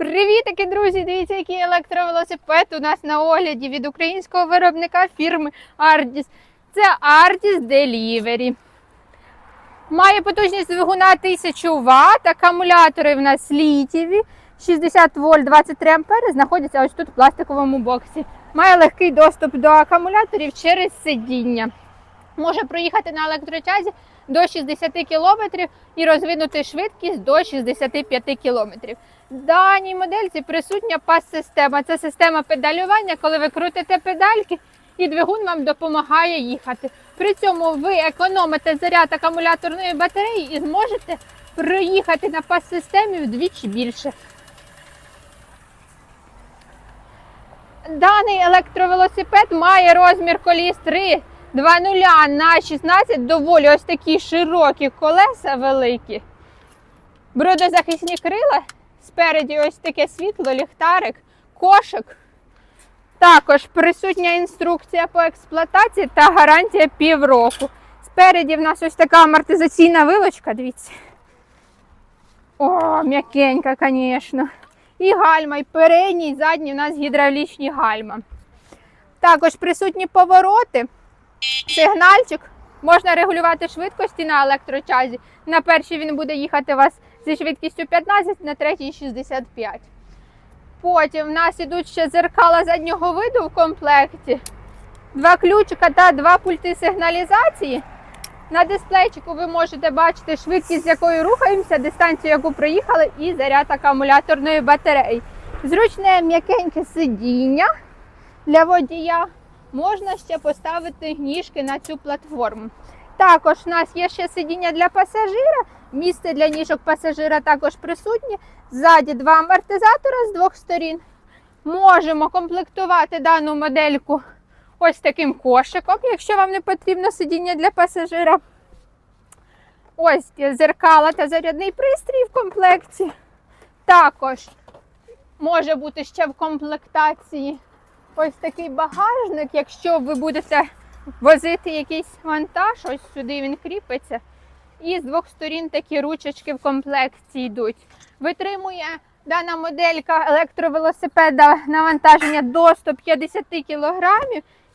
Привітики, друзі! Дивіться, який електровелосипед у нас на огляді від українського виробника фірми Ardis. Це Ardis Delivery. Має потужність двигуна 1000 Вт, акумулятори в нас літіві, 60 вольт 23 ампери, знаходяться ось тут в пластиковому боксі. Має легкий доступ до акумуляторів через сидіння. Може проїхати на електротязі до 60 км і розвинути швидкість до 65 км. В даній модельці присутня пас-система. Це система педалювання, коли ви крутите педальки і двигун вам допомагає їхати. При цьому ви економите заряд акумуляторної батареї і зможете проїхати на пас-системі вдвічі більше. Даний електровелосипед має розмір коліс 3 2.0 на 16 доволі ось такі широкі колеса великі. Бродозахисні крила. Спереді ось таке світло, ліхтарик, кошик. Також присутня інструкція по експлуатації та гарантія півроку. Спереді в нас ось така амортизаційна вилочка, дивіться. О, м'якенька, звісно. І гальма, і передні, і задні у нас гідравлічні гальма. Також присутні повороти, сигнальчик. Можна регулювати швидкості на електрочазі. На першій він буде їхати у вас зі швидкістю 15, на третій 65. Потім в нас ідуть ще зеркала заднього виду в комплекті, два ключика та два пульти сигналізації. На дисплейчику ви можете бачити швидкість, з якою рухаємося, дистанцію, яку проїхали, і заряд акумуляторної батареї. Зручне м'якеньке сидіння для водія. Можна ще поставити ніжки на цю платформу. Також у нас є ще сидіння для пасажира. Місце для ніжок пасажира також присутнє. Ззаді два амортизатора з двох сторін. Можемо комплектувати дану модельку ось таким кошиком, якщо вам не потрібно сидіння для пасажира. Ось зеркала та зарядний пристрій в комплекті. Також може бути ще в комплектації ось такий багажник, якщо ви будете возити якийсь вантаж, ось сюди він кріпиться. І з двох сторін такі ручечки в комплекті йдуть. Витримує дана моделька електровелосипеда навантаження до 150 кг.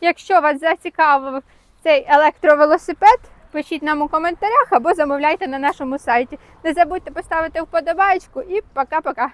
Якщо вас зацікавив цей електровелосипед, пишіть нам у коментарях або замовляйте на нашому сайті. Не забудьте поставити вподобайку і пока-пока.